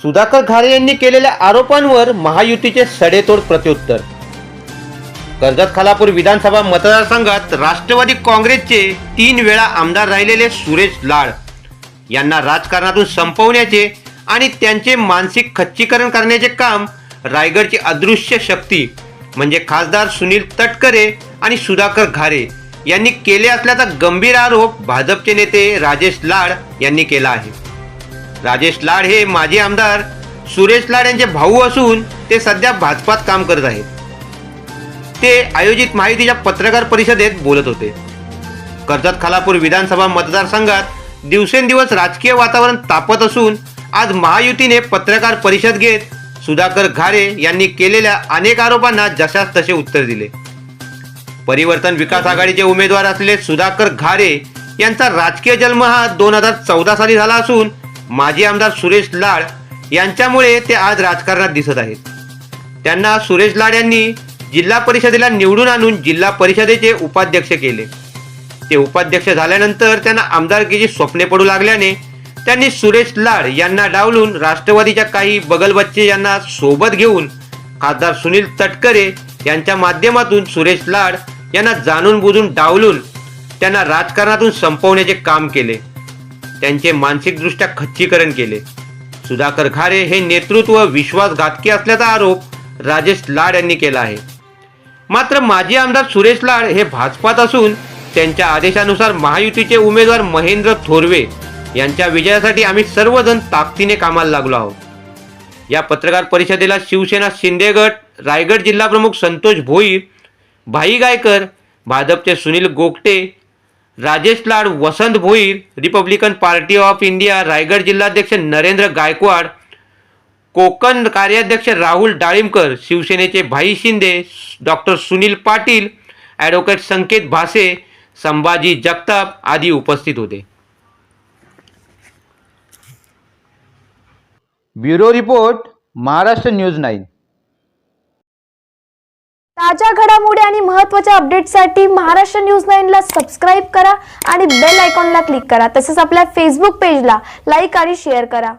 सुधाकर घारे यांनी केलेल्या आरोपांवर महायुतीचे सडेतोड प्रत्युत्तर. कर्जत खालापूर विधानसभा मतदारसंघात राष्ट्रवादी काँग्रेसचे तीन वेळा आमदार राहिलेले सुरेश लाड यांना राजकारणातून संपवण्याचे आणि त्यांचे मानसिक खच्चीकरण करण्याचे काम रायगडची अदृश्य शक्ती म्हणजे खासदार सुनील तटकरे आणि सुधाकर घारे यांनी केले असल्याचा गंभीर आरोप भाजपचे नेते राजेश लाड यांनी केला आहे. राजेश लाड हे माजी आमदार सुरेश लाड यांचे भाऊ असून ते सध्या भाजपात काम करत आहेत. ते आयोजित माहितीच्या पत्रकार परिषदेत बोलत होते. कर्जत खालापूर विधानसभा मतदारसंघात दिवसेंदिवस राजकीय वातावरण तापत असून आज महायुतीने पत्रकार परिषद घेत सुधाकर घारे यांनी केलेल्या अनेक आरोपांना जशास तसे उत्तर दिले. परिवर्तन विकास आघाडीचे उमेदवार असलेले सुधाकर घारे यांचा राजकीय जन्म हा दोन हजार चौदा साली झाला असून माजी आमदार सुरेश लाड यांच्यामुळे ते आज राजकारणात दिसत आहेत. त्यांना सुरेश लाड यांनी जिल्हा परिषदेला निवडून आणून जिल्हा परिषदेचे उपाध्यक्ष केले. ते उपाध्यक्ष झाल्यानंतर त्यांना आमदारकीची स्वप्ने पडू लागल्याने त्यांनी सुरेश लाड यांना डावलून राष्ट्रवादीच्या काही बगलबच्चे यांना सोबत घेऊन खासदार सुनील तटकरे यांच्या माध्यमातून सुरेश लाड यांना जाणून बुजून डावलून त्यांना राजकारणातून संपवण्याचे काम केले. त्यांचे मानसिकदृष्ट्या खच्चीकरण केले. सुधाकर खारे हे नेतृत्व विश्वासघातकी असल्याचा आरोप राजेश लाड यांनी केला आहे. मात्र माजी आमदार सुरेश लाड हे भाजपात असून त्यांच्या आदेशानुसार महायुतीचे उमेदवार महेंद्र थोरवे यांच्या विजयासाठी आम्ही सर्वजण ताकदीने कामाला लागलो आहोत. या पत्रकार परिषदेला शिवसेना शिंदेगड रायगड जिल्हाप्रमुख संतोष भोईर भाई गायकर भाजपचे Sunil Gogate Rajesh Lad Vasant Bhoir Republican Party of India Raigad जिल्हाध्यक्ष नरेंद्र गायकवाड कोकण कार्याध्यक्ष राहुल डाळिंबकर शिवसेनेचे भाई शिंदे डॉक्टर सुनील पाटील ॲडव्होकेट संकेत भासे संभाजी जगताप आदी उपस्थित होते. Bureau report Maharashtra news nine. ताज्या घडामोडी आणि महत्त्वाच्या अपडेटसाठी महाराष्ट्र न्यूज नाईनला सबस्क्राईब करा आणि बेल आयकॉनला क्लिक करा. तसेच आपल्या फेसबुक पेजला लाईक आणि शेअर करा.